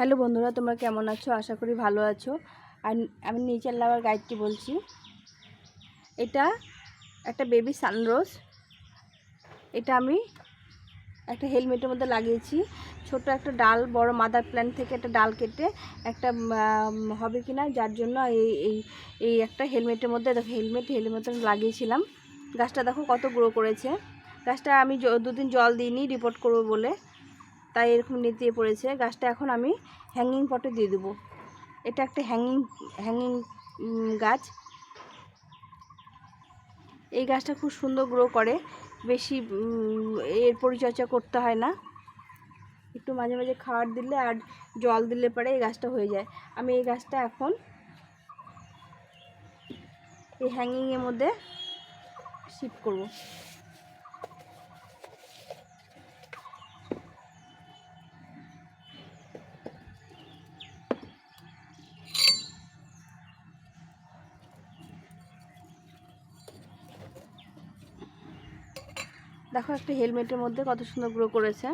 Hello বন্ধুরা, তোমরা কেমন আছো? আশা করি ভালো আছো। আর আমি নেচার লাভার গাইডটি বলছি, এটা একটা বেবি সানরোজ। এটা আমি একটা হেলমেটের মধ্যে লাগিয়েছি। ছোট একটা ডাল, বড় মাদার প্ল্যান্ট থেকে একটা ডাল কেটে একটা হবে কিনা, যার জন্য এই এই এই একটা হেলমেটের মধ্যে, দেখো হেলমেট হেলমেট লাগিয়েছিলাম। গাছটা দেখো কত গ্রো করেছে। গাছটা আমি দুদিন জল দিইনি রিপোর্ট করব বলে। তাই এরকম নেতিয়ে পড়েছে। গাছটা এখন আমি হ্যাঙ্গিং পটে দিয়ে দেবো। এটা একটা হ্যাঙ্গিং হ্যাঙ্গিং গাছ। এই গাছটা খুব সুন্দর গ্রো করে। বেশি এর পরিচর্যা করতে হয় না। একটু মাঝে মাঝে খাবার দিলে আর জল দিলে পরে এই গাছটা হয়ে যায়। আমি এই গাছটা এখন এই হ্যাঙ্গিংয়ের মধ্যে শিফট করব। দেখো একটা হেলমেটের মধ্যে কত সুন্দর গ্রো করেছে।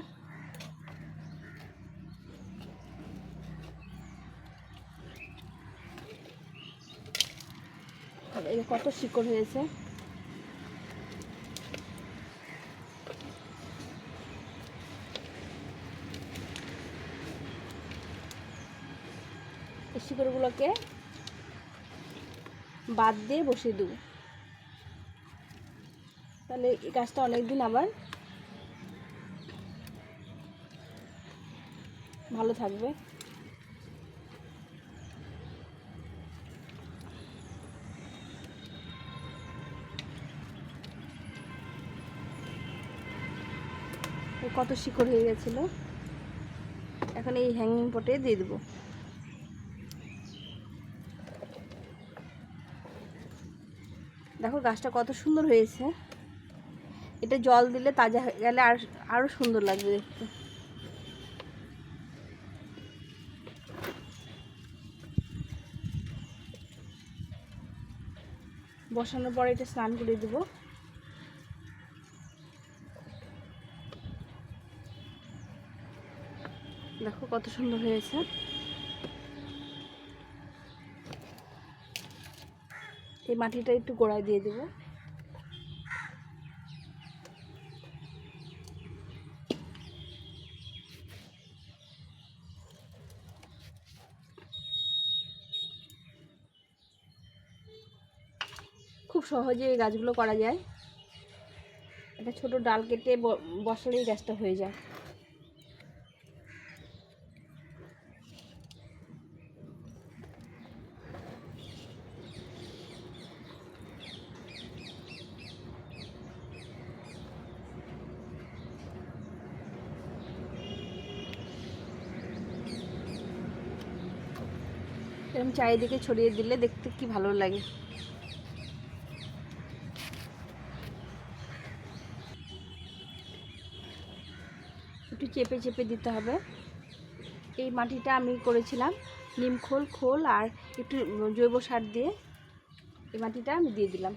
কত শিকড় হয়েছে। শিকড়গুলোকে বাদ দিয়ে বসিয়ে দেবো। তাহলে এই গাছটা অনেক দিন আবার ভালো থাকবে। কত শিকড় হয়ে গেছিল? এখন এই হ্যাঙ্গিং পটে দিয়ে দেবো। দেখো গাছটা কত সুন্দর হয়েছে। এটা জল দিলে তাজা হয়ে গেলে আর আরও সুন্দর লাগবে দেখতে। বসানোর পরে এটা স্নান করে দেবো। দেখো কত সুন্দর হয়েছে। এই মাটিটা একটু গোড়ায় দিয়ে দেবো। সহজে এই গাছগুলো করা যায়। একটা ছোট ডাল কেটে বসালেই গাছটা হয়ে যায়। এরকম চারিদিকে ছড়িয়ে দিলে দেখতে কি ভালো লাগে। একটু চেপে চেপে দিতে হবে। এই মাটিটা আমি করেছিলাম নিমখোল খোল আর একটু জৈব সার দিয়ে এই মাটিটা আমি দিয়ে দিলাম।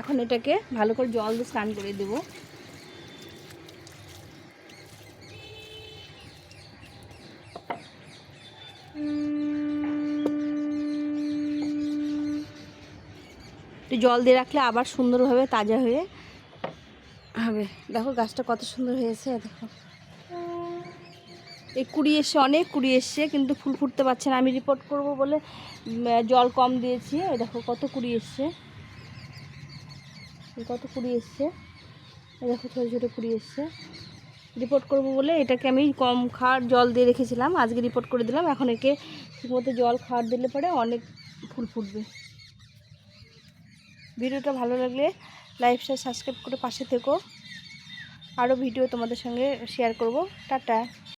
এখন এটাকে ভালো করে জল দিয়ে স্নান করে দেবো। একটু জল দিয়ে রাখলে আবার সুন্দরভাবে তাজা হয়ে হবে। দেখো গাছটা কত সুন্দর হয়েছে, দেখো। এই কুড়ি এসছে, অনেক কুড়ি এসছে, কিন্তু ফুল ফুটতে পারছে না। আমি রিপোর্ট করব বলে জল কম দিয়েছি। দেখো কত কুড়ি এসছে। কত কুড়ি এসছে? দেখো, ছোটো ছোটো কুড়ি এসছে। রিপোর্ট করব বলে এটাকে আমি কম খাওয়ার জল দিয়ে রেখেছিলাম। আজকে রিপোর্ট করে দিলাম। এখন একে ঠিকমতো জল খাওয়ার দিলে পরে অনেক ফুল ফুটবে। ভিডিওটা ভালো লাগলে শেয়ার সাবস্ক্রাইব করে পাশে থেকো। আরও ভিডিও তোমাদের সঙ্গে শেয়ার করব। টাটা।